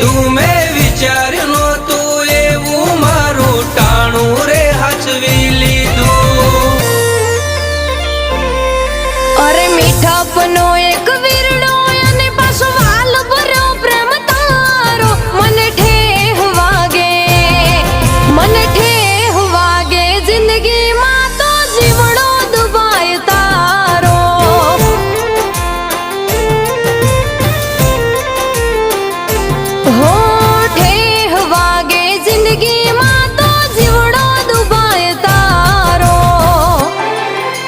તું મેં વિચાર્યું નહોતું એવું મારું ટાણું રે હચવી લીધું. અરે મીઠાપનો